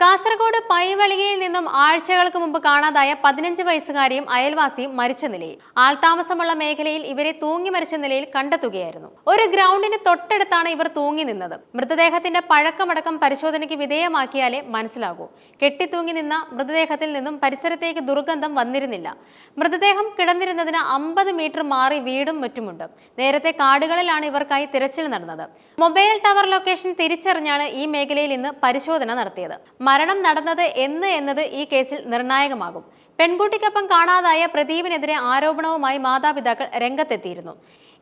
കാസർഗോഡ് പൈവളികയിൽ നിന്നും ആഴ്ചകൾക്ക് മുമ്പ് കാണാതായ പതിനഞ്ച് വയസ്സുകാരിയും അയൽവാസിയും മരിച്ച നിലയിൽ. ആൾതാമസമുള്ള മേഖലയിൽ ഇവരെ തൂങ്ങി മരിച്ച നിലയിൽ കണ്ടെത്തുകയായിരുന്നു. ഒരു ഗ്രൗണ്ടിന് തൊട്ടടുത്താണ് ഇവർ തൂങ്ങി നിന്നത്. മൃതദേഹത്തിന്റെ പഴക്കമടക്കം പരിശോധനയ്ക്ക് വിധേയമാക്കിയാലേ മനസ്സിലാകൂ. കെട്ടിത്തൂങ്ങി നിന്ന മൃതദേഹത്തിൽ നിന്നും പരിസരത്തേക്ക് ദുർഗന്ധം വന്നിരുന്നില്ല. മൃതദേഹം കിടന്നിരുന്നതിന് അമ്പത് മീറ്റർ മാറി വീടും മറ്റുമുണ്ട്. നേരത്തെ കാടുകളിലാണ് ഇവർക്കായി തിരച്ചിൽ നടന്നത്. മൊബൈൽ ടവർ ലൊക്കേഷൻ തിരിച്ചറിഞ്ഞാണ് ഈ മേഖലയിൽ ഇന്ന് പരിശോധന നടത്തിയത്. മരണം നടന്നത് എന്ന് എന്നത് ഈ കേസിൽ നിർണായകമാകും. പെൺകുട്ടിക്കൊപ്പം കാണാതായ പ്രദീപിനെതിരെ ആരോപണവുമായി മാതാപിതാക്കൾ രംഗത്തെത്തിയിരുന്നു.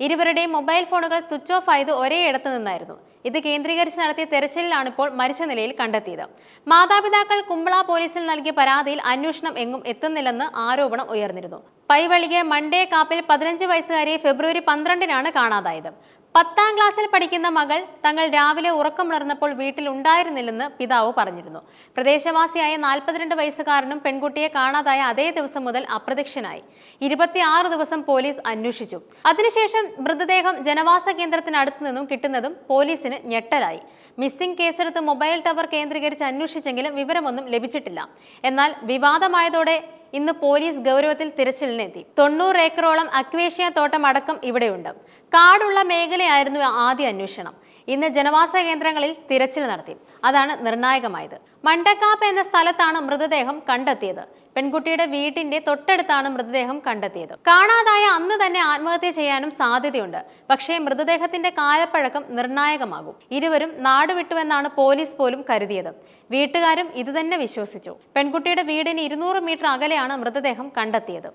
ഇരുവരുടെയും മൊബൈൽ ഫോണുകൾ സ്വിച്ച് ഓഫ് ആയത് ഇടത്തു നിന്നായിരുന്നു. ഇത് കേന്ദ്രീകരിച്ച് നടത്തിയ തെരച്ചിലിലാണ് ഇപ്പോൾ മരിച്ച നിലയിൽ കണ്ടെത്തിയത്. മാതാപിതാക്കൾ കുമ്പള പോലീസിൽ നൽകിയ പരാതിയിൽ അന്വേഷണം എങ്ങും എത്തുന്നില്ലെന്ന് ആരോപണം ഉയർന്നിരുന്നു. പൈവളികെ മണ്ടേ കാപ്പിൽ പതിനഞ്ച് വയസ്സുകാരിയെ ഫെബ്രുവരി പന്ത്രണ്ടിനാണ് കാണാതായത്. പത്താം ക്ലാസ്സിൽ പഠിക്കുന്ന മകൾ തങ്ങൾ രാവിലെ ഉറക്കമുണർന്നപ്പോൾ വീട്ടിൽ ഉണ്ടായിരുന്നില്ലെന്ന് പിതാവ് പറഞ്ഞിരുന്നു. പ്രദേശവാസിയായ നാൽപ്പത്തിരണ്ട് വയസ്സുകാരനും പെൺകുട്ടിയെ കാണാതായ അതേ ദിവസം മുതൽ അപ്രത്യക്ഷനായി. ഇരുപത്തിയാറ് ദിവസം പോലീസ് അന്വേഷിച്ചു. അതിനുശേഷം മൃതദേഹം ജനവാസ കേന്ദ്രത്തിനടുത്തു നിന്നും കിട്ടുന്നതും പോലീസിന് ഞെട്ടലായി. മിസ്സിംഗ് കേസെടുത്ത് മൊബൈൽ ടവർ കേന്ദ്രീകരിച്ച് അന്വേഷിച്ചെങ്കിലും വിവരമൊന്നും ലഭിച്ചിട്ടില്ല. എന്നാൽ വിവാദമായതോടെ ഇന്ന് പോലീസ് ഗൗരവത്തിൽ തിരച്ചിലിനെത്തി. തൊണ്ണൂറ് ഏക്കറോളം അക്വേഷ്യ തോട്ടം അടക്കം ഇവിടെയുണ്ട്. കാടുള്ള മേഖലയായിരുന്നു ആദ്യ അന്വേഷണം. ഇന്ന് ജനവാസ കേന്ദ്രങ്ങളിൽ തിരച്ചിൽ നടത്തി. അതാണ് നിർണായകമായത്. മണ്ടക്കാപ്പ് എന്ന സ്ഥലത്താണ് മൃതദേഹം കണ്ടെത്തിയത്. പെൺകുട്ടിയുടെ വീട്ടിന്റെ തൊട്ടടുത്താണ് മൃതദേഹം കണ്ടെത്തിയത്. കാണാതായ അന്ന് തന്നെ ആത്മഹത്യ ചെയ്യാനും സാധ്യതയുണ്ട്. പക്ഷേ മൃതദേഹത്തിന്റെ കാലപ്പഴക്കം നിർണായകമാകും. ഇരുവരും നാടുവിട്ടുവെന്നാണ് പോലീസ് പോലും കരുതിയത്. വീട്ടുകാരും ഇതുതന്നെ വിശ്വസിച്ചു. പെൺകുട്ടിയുടെ വീടിന് ഇരുന്നൂറ് മീറ്റർ അകലെയാണ് മൃതദേഹം കണ്ടെത്തിയത്.